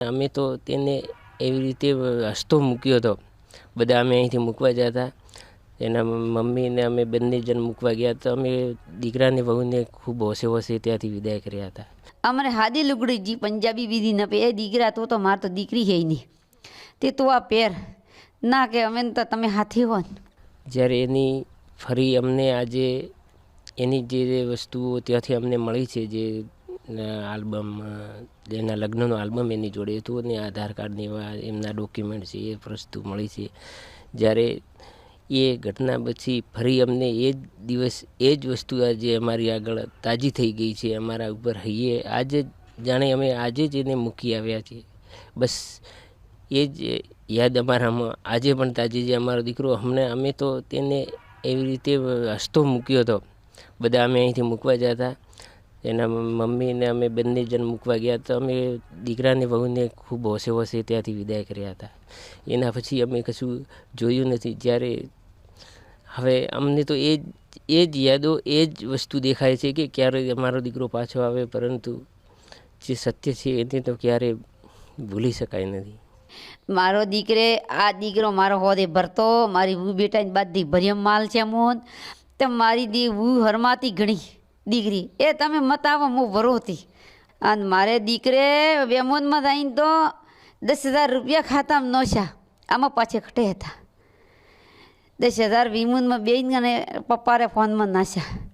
અમે તો તેને એવી રીતે હસતો મૂક્યો હતો. બધા અમે અહીંથી મૂકવા જતા. એના મમ્મીને અમે બંને જણ મૂકવા ગયા તો અમે દીકરાને વહુને ખૂબ હોશે હોશે ત્યાંથી વિદાય કર્યા હતા. અમારે હાદી લુગડીજી પંજાબી વિધિ ન એ દીકરા તો તો માર તો દીકરી હે નહીં. તે તો આ પેર ના કે અમે તો તમે હાથી હો જ્યારે એની ફરી અમને આજે એની જે વસ્તુઓ ત્યાંથી અમને મળી છે જે આલ્બમ એના લગ્નનો આલ્બમ એની જોડે હતું અને આધાર કાર્ડની એવા એમના ડોક્યુમેન્ટ છે, એ વસ્તુ મળી છે. જ્યારે એ ઘટના પછી ફરી અમને એ જ દિવસ, એ જ વસ્તુ આજે અમારી આગળ તાજી થઈ ગઈ છે, અમારા ઉપર હૈયે. આજે જાણે અમે આજે જ એને મૂકી આવ્યા છીએ. બસ, એ જ યાદ અમારામાં આજે પણ તાજી છે. અમારો દીકરો હમણાં અમે તો તેને એવી રીતે હસતો મૂક્યો હતો. બધા અમે અહીંથી મૂકવા જતા. એના મમ્મીને અમે બંને જણ મૂકવા ગયા તો અમે દીકરાને વહુને ખૂબ હોશે હોશે ત્યાંથી વિદાય કર્યા હતા. એના પછી અમે કશું જોયું નથી. જ્યારે હવે અમને તો એ જ એ જ યાદો, એ જ વસ્તુ દેખાય છે કે ક્યારે અમારો દીકરો પાછો આવે, પરંતુ જે સત્ય છે એને તો ક્યારે ભૂલી શકાય નથી. મારો દીકરે, આ દીકરો મારો હોદે ભરતો, મારી હું બેટાની બાદથી ભર્યમ માલ છે મોહન. તો મારી દી હું હરમાતી ઘણી દીકરી, એ તમે મત આવો, હું વરોતી અને મારે દીકરે વેમોનમાં જઈને તો દસ હજાર રૂપિયા ખાતામાં નોશા આમાં પાછે ખટે હતા. દસ હજાર વિમુનમાં બેન અને પપ્પારે ફોનમાં નાશ્યા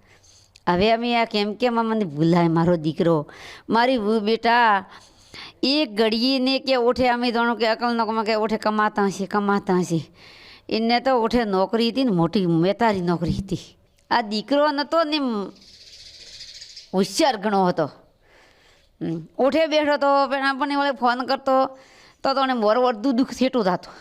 હવે અમે આ કેમ કેમ મને ભૂલાય મારો દીકરો. મારી હું બેટા એક ઘડીને કે ઓઠે, અમે જાણો કે અકલ નકમાં કે ઓઠે કમાતા હશે કમાતા હશે. એને તો ઓઠે નોકરી હતી ને મોટી મેતારી નોકરી હતી. આ દીકરો નહોતો ને હોશિયાર ઘણો હતો. ઉઠે બેઠો તો પણ આપણને વળે ફોન કરતો, તો તો એને મોર અડધું દુઃખ છેટું થતું.